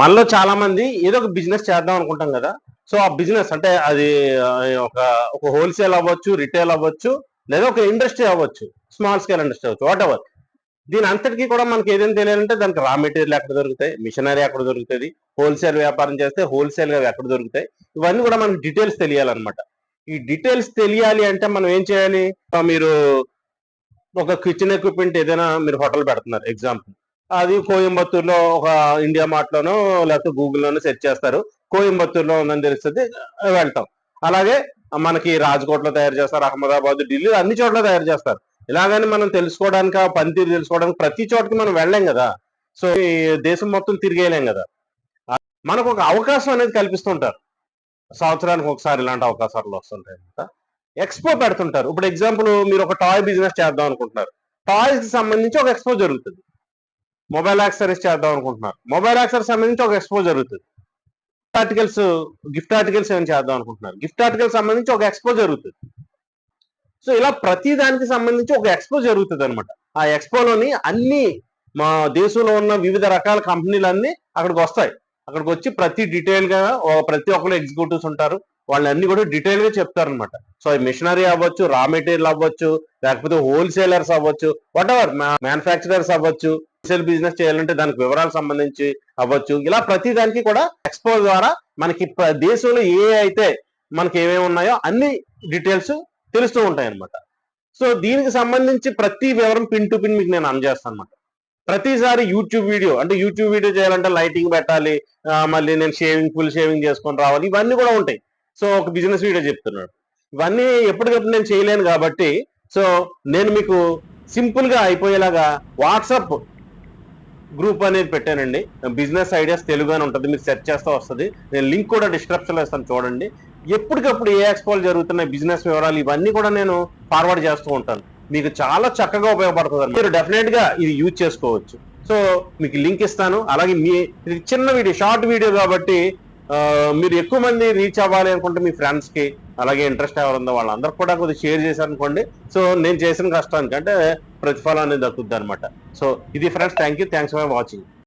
మనలో చాలా మంది ఏదో ఒక బిజినెస్ చేద్దాం అనుకుంటాం కదా. సో ఆ బిజినెస్ అంటే అది ఒక ఒక హోల్సేల్ అవ్వచ్చు రిటైల్ అవ్వచ్చు లేదా ఒక ఇండస్ట్రీ అవ్వచ్చు స్మాల్ స్కేల్ ఇండస్ట్రీ అవ్వచ్చు వాట్ ఎవర్ దీని అంతటికీ కూడా మనకి ఏదైనా తెలియాలంటే దానికి రా మెటీరియల్ ఎక్కడ దొరుకుతాయి మిషనరీ ఎక్కడ దొరుకుతుంది హోల్సేల్ వ్యాపారం చేస్తే హోల్సేల్గా ఎక్కడ దొరుకుతాయి ఇవన్నీ కూడా మనకి డీటెయిల్స్ తెలియాలన్నమాట. ఈ డీటెయిల్స్ తెలియాలి అంటే మనం ఏం చేయాలి? మీరు ఒక కిచెన్ ఎక్విప్మెంట్ ఏదైనా మీరు హోటల్ పెడుతున్నారు ఎగ్జాంపుల్ అది కోయంబత్తూరులో ఒక ఇండియా మార్ట్ లోనో లేకపోతే గూగుల్లోనో సెర్చ్ చేస్తారు. కోయంబత్తూరులో ఉందని తెలుస్తుంది వెళ్తాం. అలాగే మనకి రాజ్కోట్లో తయారు చేస్తారు అహ్మదాబాద్ ఢిల్లీ అన్ని చోట్ల తయారు చేస్తారు. ఇలాగని మనం తెలుసుకోవడానికి ఆ పనితీరు తెలుసుకోవడానికి ప్రతి చోటకి మనం వెళ్ళలేం కదా. సో ఈ దేశం మొత్తం తిరిగేయలేం కదా. మనకు ఒక అవకాశం అనేది కల్పిస్తుంటారు. సంవత్సరానికి ఒకసారి ఇలాంటి అవకాశాలు వస్తుంటాయి అనమాట ఎక్స్పో పెడుతుంటారు. ఇప్పుడు ఎగ్జాంపుల్ మీరు ఒక టాయ్ బిజినెస్ చేద్దాం అనుకుంటున్నారు. టాయ్స్కి సంబంధించి ఒక ఎక్స్పో జరుగుతుంది. మొబైల్ యాక్సరీస్ చేద్దాం అనుకుంటున్నారు. మొబైల్ యాక్సరీస్ సంబంధించి ఒక ఎక్స్పో జరుగుతుంది. ఆర్టికల్స్ గిఫ్ట్ ఆర్టికల్స్ ఏమైనా చేద్దాం అనుకుంటున్నారు. గిఫ్ట్ ఆర్టికల్స్ సంబంధించి ఒక ఎక్స్పో జరుగుతుంది. సో ఇలా ప్రతి దానికి సంబంధించి ఒక ఎక్స్పో జరుగుతుంది అనమాట ఆ ఎక్స్పోలోని అన్ని మా దేశంలో ఉన్న వివిధ రకాల కంపెనీలన్నీ అక్కడికి వస్తాయి. అక్కడికి వచ్చి ప్రతి డీటెయిల్గా ప్రతి ఒక్కరు ఎగ్జిక్యూటివ్స్ ఉంటారు. వాళ్ళన్ని కూడా డీటెయిల్గా చెప్తారు అనమాట సో మిషనరీ అవ్వచ్చు రా మెటీరియల్ అవ్వచ్చు లేకపోతే హోల్సేలర్స్ అవ్వచ్చు వాట్ ఎవర్ మ్యానుఫ్యాక్చరర్స్ అవ్వచ్చు హోల్సేల్ బిజినెస్ చేయాలంటే దానికి వివరాలు సంబంధించి అవ్వచ్చు. ఇలా ప్రతి దానికి కూడా ఎక్స్పో ద్వారా మనకి ప్ర- దేశంలో ఏ అయితే మనకి ఏమేమి ఉన్నాయో అన్ని డీటెయిల్స్ తెలుస్తూ ఉంటాయి అనమాట సో దీనికి సంబంధించి ప్రతి వివరం పిన్ టు పిన్ మీకు నేను అందజేస్తాను అనమాట ప్రతిసారి యూట్యూబ్ వీడియో అంటే యూట్యూబ్ వీడియో చేయాలంటే లైటింగ్ పెట్టాలి మళ్ళీ నేను షేవింగ్ ఫుల్ షేవింగ్ చేసుకొని రావాలి. ఇవన్నీ కూడా ఉంటాయి. సో ఒక బిజినెస్ వీడియో చెప్తున్నాడు. ఇవన్నీ ఎప్పటికప్పుడు నేను చేయలేను కాబట్టి సో నేను మీకు సింపుల్గా అయిపోయేలాగా వాట్సాప్ గ్రూప్ అనేది పెట్టానండి. బిజినెస్ ఐడియాస్ తెలుగు అని ఉంటుంది. మీరు సెర్చ్ చేస్తే వస్తుంది. నేను లింక్ కూడా డిస్క్రిప్షన్లో ఇస్తాను చూడండి. ఎప్పటికప్పుడు ఏ ఎక్స్పోలు జరుగుతున్నాయి బిజినెస్ వివరాలు ఇవన్నీ కూడా నేను ఫార్వర్డ్ చేస్తూ ఉంటాను. మీకు చాలా చక్కగా ఉపయోగపడుతుంది మీరు డెఫినెట్గా ఇది యూజ్ చేసుకోవచ్చు. సో మీకు లింక్ ఇస్తాను. అలాగే మీ ఇది చిన్న వీడియో షార్ట్ వీడియో కాబట్టి మీరు ఎక్కువ మంది రీచ్ అవ్వాలి అనుకుంటే మీ ఫ్రెండ్స్కి అలాగే ఇంట్రెస్ట్ ఎవరుందో వాళ్ళందరూ కూడా కొద్దిగా షేర్ చేశారనుకోండి. సో నేను చేసిన కష్టానికి అంటే ప్రతిఫలం అనేది దక్కుద్ది అనమాట సో ఇది friends thank you thanks for watching